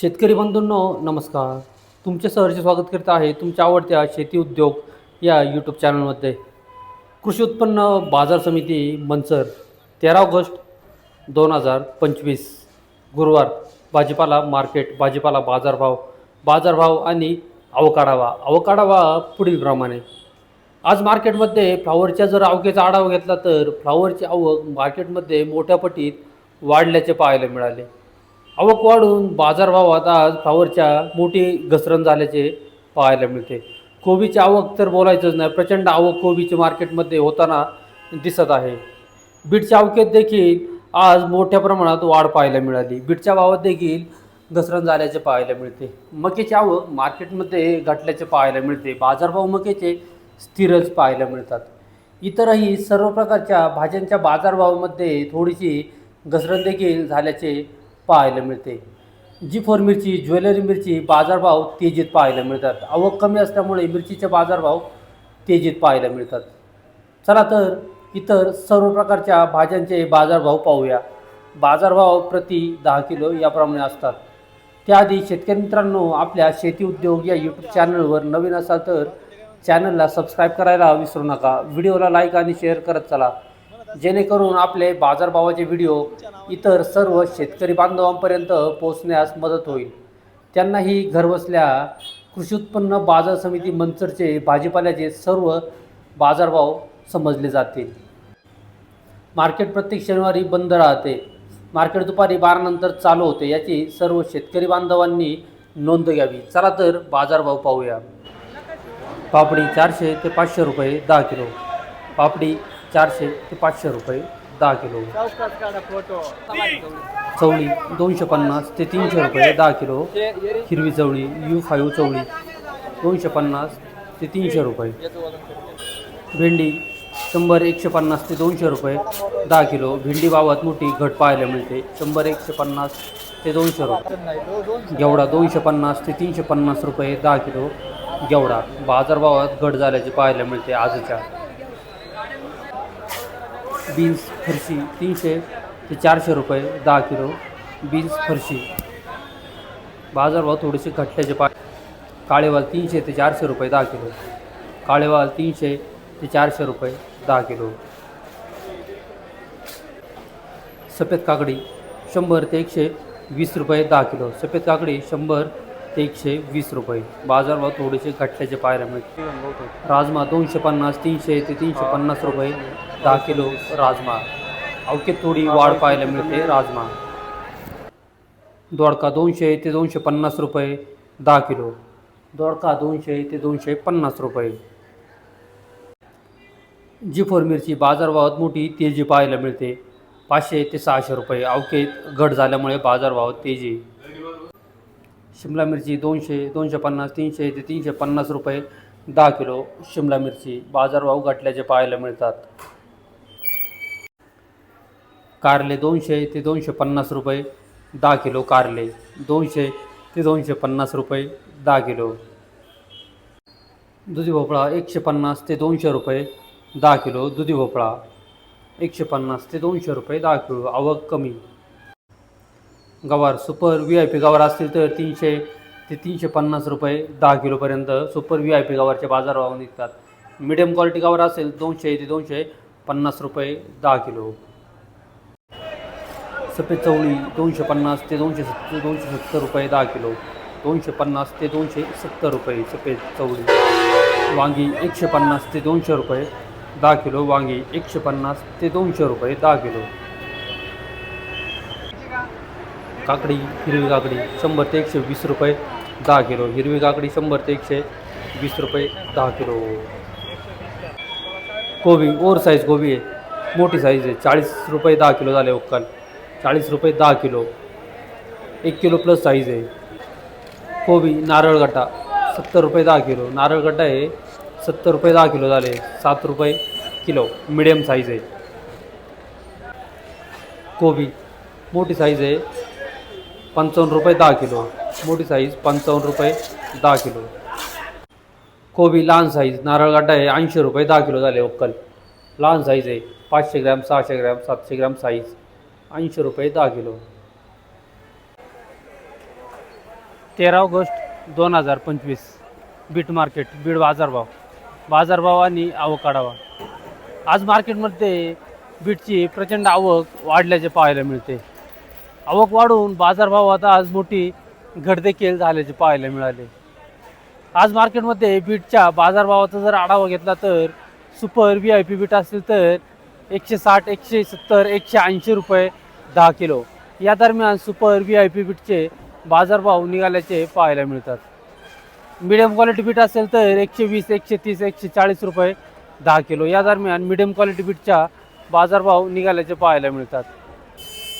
शेतकरी बंधूंनो नमस्कार. तुमचे सहर्ष स्वागत करीत आहे तुमच्या आवडत्या शेती उद्योग या यूट्यूब चॅनलमध्ये कृषी उत्पन्न बाजार समिती मंचर तेरा ऑगस्ट दोन हजार पंचवीस. गुरुवार भाजीपाला मार्केट भाजीपाला बाजारभाव बाजारभाव आणि अवकाढावा. अवकाढावा पुढीलप्रमाणे आज मार्केटमध्ये फ्लावरच्या जर आवकेचा आढावा घेतला तर फ्लावरची आवक मार्केटमध्ये मोठ्या पटीत वाढल्याचे पाहायला मिळाले. आवक वाढून बाजारभावात आज फ्लावरच्या मोठी घसरण झाल्याचे पाहायला मिळते. कोबीची आवक तर बोलायचंच नाही प्रचंड आवक कोबीची मार्केटमध्ये होताना दिसत आहे. बीटच्या आवकेत देखील आज मोठ्या प्रमाणात वाढ पाहायला मिळाली. बीटच्या भावात देखील घसरण झाल्याचे पाहायला मिळते. मकेची आवक मार्केटमध्ये घटल्याचे पाहायला मिळते. बाजारभाव मकेचे स्थिरच पाहायला मिळतात. इतरही सर्व प्रकारच्या भाज्यांच्या बाजारभावामध्ये थोडीशी घसरण देखील झाल्याचे पाहायला मिळते. जी फोर मिरची ज्वेलरी मिरची बाजारभाव तेजीत पाहायला मिळतात. आवक कमी असल्यामुळे मिरचीचे बाजारभाव तेजीत पाहायला मिळतात. चला तर इतर सर्व प्रकारच्या भाज्यांचे बाजारभाव पाहूया. बाजारभाव प्रति दहा किलो याप्रमाणे असतात. त्याआधी शेतकरी मित्रांनो आपल्या शेती उद्योग या यूट्यूब चॅनलवर नवीन असाल तर चॅनलला सबस्क्राईब करायला विसरू नका. व्हिडिओला लाईक आणि शेअर करत चला. जेणेकरून आपले बाजारभावाचे व्हिडिओ इतर सर्व शेतकरी बांधवांपर्यंत पोहोचण्यास मदत होईल. त्यांनाही घरबसल्या कृषी उत्पन्न बाजार समिती मंचरचे भाजीपाल्याचे सर्व बाजारभाव समजले जातील. मार्केट प्रत्येक शनिवारी बंद राहते. मार्केट दुपारी बारानंतर चालू होते याची सर्व शेतकरी बांधवांनी नोंद घ्यावी. चला तर बाजारभाव पाहूया. पापडी चारशे ते पाचशे रुपये दहा किलो. पापडी चारशे ते पाचशे रुपये दहा किलो. चवळी दोनशे पन्नास ते तीनशे रुपये दहा किलो. हिरवी चवळी यू फाईव्ह चवळी दोनशे पन्नास ते तीनशे रुपये. भेंडी शंभर एकशे पन्नास ते दोनशे रुपये दहा किलो. भेंडी भावात मोठी घट पाहायला मिळते. शंभर एकशे पन्नास ते दोनशे रुपये. गेवडा दोनशे पन्नास ते तीनशे पन्नास रुपये दहा किलो. गेवडा बाजारभावात घट झाल्याचे पाहायला मिळते आजच्या. बीन्स फरशी तीनशे ते चारशे रुपये दहा किलो बीन्स फरशी. बाजारभाव थोडेसे घटल्याचे पा काळेवाल तीनशे ते चारशे रुपये दहा किलो. काळेवाल तीनशे ते चारशे रुपये दहा किलो. सफेद काकडी शंभर ते एकशे वीस रुपये दहा किलो. सफेद काकडी शंभर एकशे वीस रुपये. बाजारभाव थोडेसे घटल्याचे पाहायला मिळते. राजमा दोनशे पन्नास तीनशे ते तीनशे पन्नास रुपये. दहा किलो राजमा. अवकेत थोडी वाढ पाहायला मिळते राजमा. दोडका दोनशे ते दोनशे पन्नास रुपये. दहा किलो. दोडका दोनशे ते दोनशे पन्नास रुपये. जिफोर मिरची बाजारभावात मोठी तेजी पाहायला मिळते. पाचशे ते सहाशे रुपये. अवकेत घट झाल्यामुळे बाजारभावात तेजी. शिमला मिरची दोनशे दोनशे पन्नास तीनशे ते तीनशे पन्नास रुपये दहा किलो शिमला मिरची. बाजारभाव घटल्याचे पाहायला मिळतात. कारले दोनशे ते दोनशे पन्नास रुपये दहा किलो कारले दोनशे ते दोनशे पन्नास रुपये दहा किलो. दुधी भोपळा एकशे पन्नास ते दोनशे रुपये दहा किलो दुधी भोपळा एकशे पन्नास ते दोनशे रुपये दहा किलो. आवक कमी. गवार सुपर व्ही आय पी गवार असतील तर तीनशे ते तीनशे पन्नास रुपये दहा किलोपर्यंत सुपर व्ही आय पी गवारचे बाजारभाव निघतात. मिडियम क्वालिटी गवार असेल दोनशे ते दोनशे पन्नास रुपये दहा किलो. सफेद चवळी दोनशे पन्नास ते दोनशे सत्तर दोनशे सत्तर रुपये दहा किलो. दोनशे पन्नास ते दोनशे सत्तर रुपये सफेद चवळी. वांगी एकशे पन्नास ते दोनशे रुपये दहा किलो. वांगी एकशे पन्नास ते दोनशे रुपये दहा किलो. काकडी हिरवी काकडी शंभर ते एकशे वीस रुपये दहा किलो. हिरवी काकडी शंभर ते एकशे वीस रुपये दहा किलो. कोबी ओवर साईज कोबी आहे. मोठी साईज आहे. चाळीस रुपये दहा किलो झाले उक्कल. चाळीस रुपये दहा किलो. एक किलो प्लस साईज आहे. कोबी नारळ गड्डा सत्तर रुपये दहा किलो. नारळ गड्डा आहे सत्तर रुपये दहा किलो झाले. सात रुपये किलो. मिडियम साईज आहे. कोबी मोठी साईज आहे. पंचावन्न रुपये दहा किलो. मोठी साईज पंचावन्न रुपये दहा किलो. कोबी लहान साईज नारळ गड्डा आहे ऐंशी रुपये दहा किलो झाले उक्कल. लहान साईज आहे पाचशे ग्रॅम सहाशे ग्रॅम सातशे ग्रॅम साईज ऐंशी रुपये दहा किलो. तेरा ऑगस्ट दोन हजार पंचवीस. बीट मार्केट बीड बाजारभाव बाजारभाव आणि आवक आढावा. आज मार्केटमध्ये बीटची प्रचंड आवक वाढल्याचे पाहायला मिळते. आवक वाढून बाजारभावात आज मोठी घटदेखील झाल्याचे पाहायला मिळाले. आज मार्केटमध्ये बीटच्या बाजारभावाचा जर आढावा घेतला तर super V I P beet असेल तर एकशे साठ एकशे सत्तर एकशे ऐंशी रुपये दहा किलो. या दरम्यान सुपर व्ही आय पी बीटचे बाजारभाव निघाल्याचे पाहायला मिळतात. मिडियम क्वालिटी बीट असेल तर एकशे वीस एकशे तीस एकशे चाळीस रुपये दहा किलो. या दरम्यान मिडियम क्वालिटी बीटच्या बाजारभाव निघाल्याचे पाहायला मिळतात.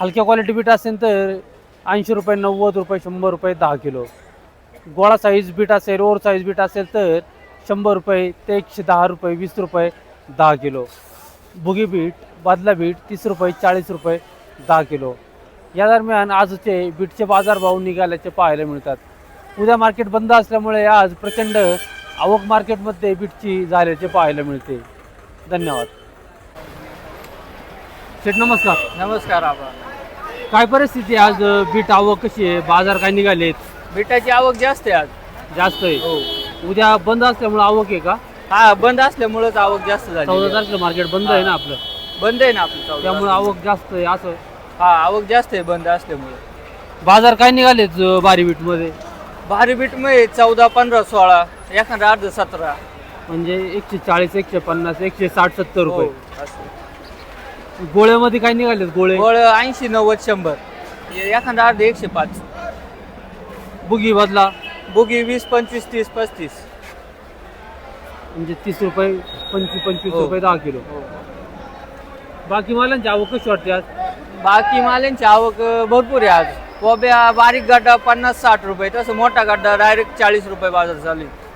हलक्या क्वालिटी बीट असेल तर ऐंशी रुपये नव्वद रुपये शंभर रुपये दहा किलो. गोळा साईज बीट असेल ओवर साईज बीट असेल तर शंभर रुपये ते एकशे दहा रुपये वीस रुपये दहा किलो. बुगी बीट बादला बीट तीस रुपये चाळीस रुपये दहा किलो. या दरम्यान आजचे बीटचे बाजारभाव निघाल्याचे पाहायला मिळतात. उद्या मार्केट बंद असल्यामुळे आज प्रचंड आवक मार्केटमध्ये बीटची झाल्याचे पाहायला मिळते. धन्यवाद. शेठ नमस्कार. नमस्कार आबा काय परिस्थिती आहे? आज अ, बीट आवक कशी आहे? बाजार काय निघालेत? बिटाची आवक जास्त आहे आज. जास्त आहे? हो. उद्या बंद असल्यामुळे आवक आहे का? हा बंद असल्यामुळेच आवक जास्त झाली चौदा तारखेला मार्केट बंद आहे ना आपलं? बंद आहे ना आपलं चौदा त्यामुळे आवक जास्त आहे असं? हा आवक जास्त आहे बंद असल्यामुळे. बाजार काय निघालेत अ, बारी बीटमध्ये भारी बीटमध्ये चौदा पंधरा सोळा एखादा अर्ध सतरा. म्हणजे एकशे चाळीस एकशे पन्नास एकशे साठ सत्तर हो, रुपये. असं. गोळ्यामध्ये काय निघालेत गोळे? गोळ ऐंशी नव्वद शंभर. एखादा अर्ध एकशे पाच. बुगी बदला. बुगी वीस पंचवीस तीस पस्तीस. म्हणजे तीस रुपये पंचवीस पंचवीस हो. रुपये दहा किलो. हो. बाकी मालांची आवक कशी वाटते आज? बाकी मालांची आवक अं, भरपूर आहे आज. कोब्या बारीक गड्डा पन्नास साठ रुपये. तसं मोठा गड्डा डायरेक्ट चाळीस रुपये बाजार चालू आहे.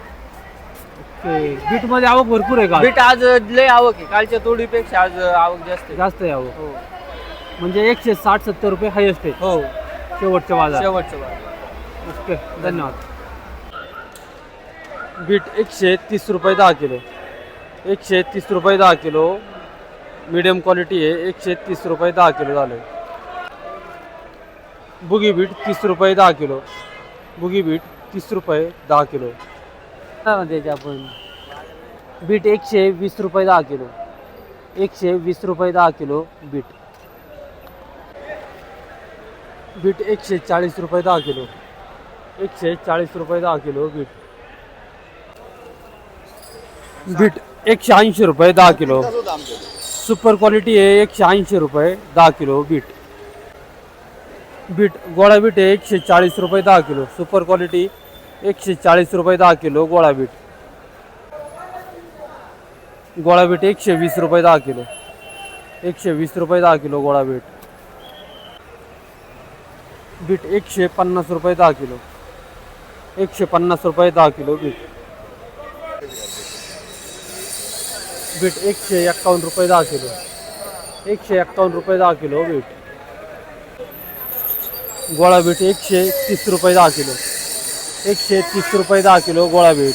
बीटमध्ये आवक भरपूर आहे का? बीट आज लय आवक आहे. कालच्या तोडीपेक्षा आज आवक जास्त आहे. जास्त आहे आवक. हो. म्हणजे एकशे साठ सत्तर रुपये हायेस्ट आहे. हो. शेवटच्या बाजार शेवटचं बाजार. ओके धन्यवाद. बीट एकशे तीस रुपये दहा किलो. एकशे तीस रुपये दहा किलो. मीडियम क्वालिटी आहे. एकशे तीस रुपये दहा किलो झालं बुगी बीट तीस रुपये दहा किलो. बुगी बीट तीस रुपये दहा किलो. ना द्यायचे आपण? बीट एकशे वीस रुपये दहा किलो. एकशे वीस रुपये दहा किलो बीट. बीट एकशे चाळीस रुपये दहा किलो. एकशे चाळीस रुपये दहा किलो बीट. बीट एकशे ऐंशी रुपये दहा किलो. सुपर क्वालिटी आहे एकशे ऐंशी रुपये दहा किलो बीट. बीट गोळा बीट आहे एकशे चाळीस रुपये दहा किलो. सुपर क्वालिटी एकशे चाळीस रुपये दहा किलो गोळा बीट। गोळा बीट एकशे वीस रुपये दहा किलो। एकशे वीस रुपये दहा किलो गोळा बीट। बीट एकशे पन्नास रुपये दहा किलो। एकशे पन्नास रुपये दहा किलो बीट। बीट एकशे एक्कावन्न रुपये दहा किलो। एकशे एक्कावन्न रुपये दहा किलो बीट। गोळा बीट एकशे तीस रुपये दहा किलो। एकशे तीस रुपये दहा किलो गोळा बीट.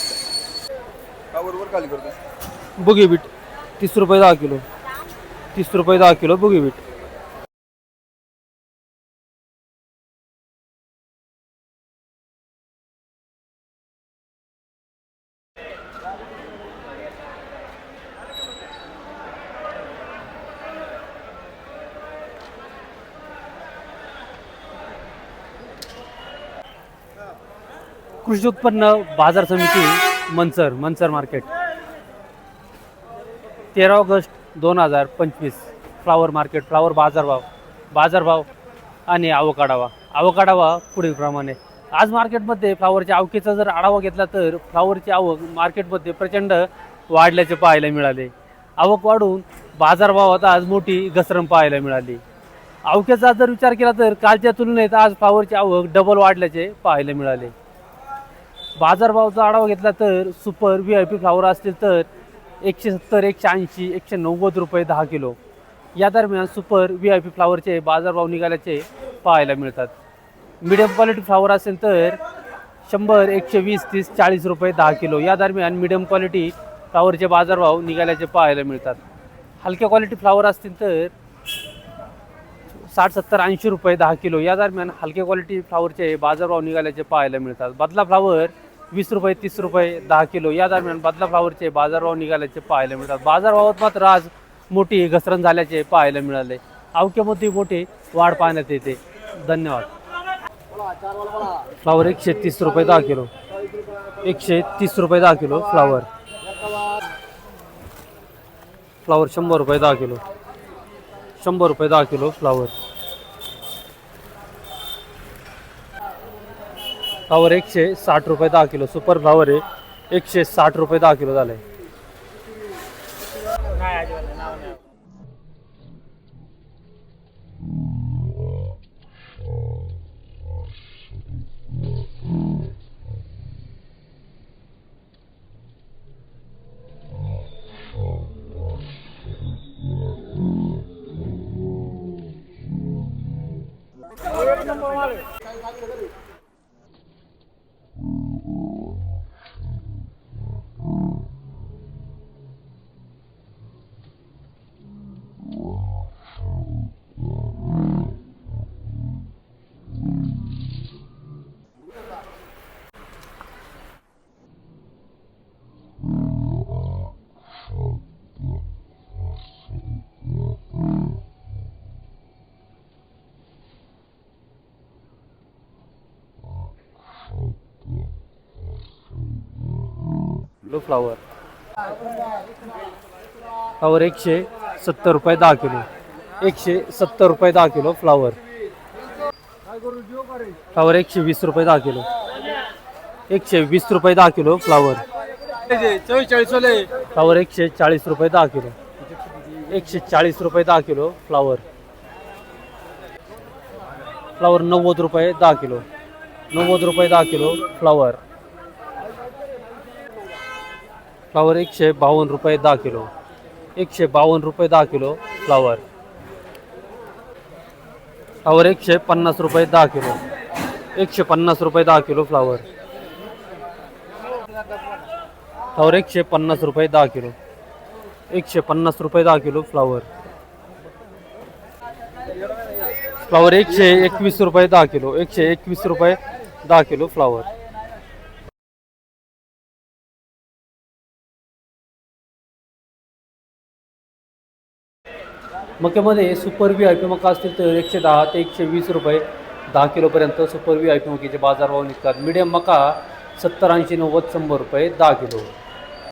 बुगी बीट. तीस रुपये दहा किलो. तीस रुपये दहा किलो बुगी बीट. कृषी उत्पन्न बाजार समिती मनसर मनसर मार्केट. तेरा ऑगस्ट दोन हजार पंचवीस फ्लावर मार्केट फ्लावर बाजारभाव बाजारभाव आणि आवक आवकाडावा आवक पुढीलप्रमाणे आज मार्केटमध्ये फ्लावरच्या आवकेचा जर आढावा घेतला तर फ्लावरची आवक मार्केटमध्ये प्रचंड वाढल्याचे पाहायला मिळाले. आवक वाढून बाजारभावात आज मोठी घसरण पाहायला मिळाली. आवकेचा जर विचार केला तर कालच्या तुलनेत आज फ्लावरची आवक डबल वाढल्याचे पाहायला मिळाले. बाजारभावाचा आढावा घेतला तर super V I P flower असतील तर एकशे सत्तर एकशे ऐंशी एकशे नव्वद रुपये दहा किलो. या दरम्यान सुपर व्ही आय पी फ्लावरचे बाजारभाव निघाल्याचे पाहायला मिळतात. मिडियम क्वालिटी फ्लावर असेल तर शंभर एकशे वीस तीस चाळीस रुपये दहा किलो. या दरम्यान मिडियम क्वालिटी फ्लावरचे बाजारभाव निघाल्याचे पाहायला मिळतात. हलक्या क्वालिटी फ्लावर असतील तर साठ सत्तर ऐंशी रुपये दहा किलो. या दरम्यान हलके क्वालिटी फ्लावरचे बाजारभाव निघाल्याचे पाहायला मिळतात. बदला फ्लावर वीस रुपये तीस रुपये दहा किलो. या दरम्यान बदला फ्लावरचे बाजारभाव निघाल्याचे पाहायला मिळतात. बाजारभावात मात्र आज मोठी घसरण झाल्याचे पाहायला मिळाले. अवक्यामध्ये मोठी वाढ पाहण्यात येते. धन्यवाद. फ्लावर एकशे तीस रुपये दहा किलो. एकशे तीस रुपये दहा किलो फ्लावर. फ्लावर शंभर रुपये दहा किलो. शंभर रुपये दहा किलो फ्लावर. फ्लावर एकशे साठ रुपये दहा किलो. सुपर फ्लावर आहे. एकशे साठ रुपये दहा किलो झालंय. लो फ्लावर फ्लावर एकशे सत्तर रुपये दहा किलो. एकशे सत्तर रुपये दहा किलो फ्लावर फ्लावर एकशे वीस रुपये दहा किलो. एकशे वीस रुपये दहा किलो फ्लावर फ्लावर एकशे चाळीस रुपये दहा किलो. एकशे चाळीस रुपये दहा किलो फ्लावर फ्लावर नव्वद रुपये दहा किलो. नव्वद रुपये दहा किलो फ्लावर फ्लावर एकशे बावन्न रुपये दहा किलो. एकशे बावन्न रुपये दहा किलो फ्लावर. फ्लावर एकशे पन्नास रुपये दहा किलो. एकशे पन्नास रुपये दहा किलो फ्लावर. फ्लावर एकशे पन्नास रुपये दहा किलो. एकशे पन्नास रुपये दहा किलो फ्लावर. फ्लावर एकशे एकवीस रुपये दहा किलो. एकशे एकवीस रुपये दहा किलो फ्लावर. मक्यामध्ये सुपर व्ही आय पी मका असतील तर एकशे दहा ते एकशे वीस रुपये दहा किलोपर्यंत सुपर व्ही आय पी मक्याचे बाजारभाव निघतात. मीडियम मका सत्तर ऐंशी नव्वद शंभर रुपये दहा किलो.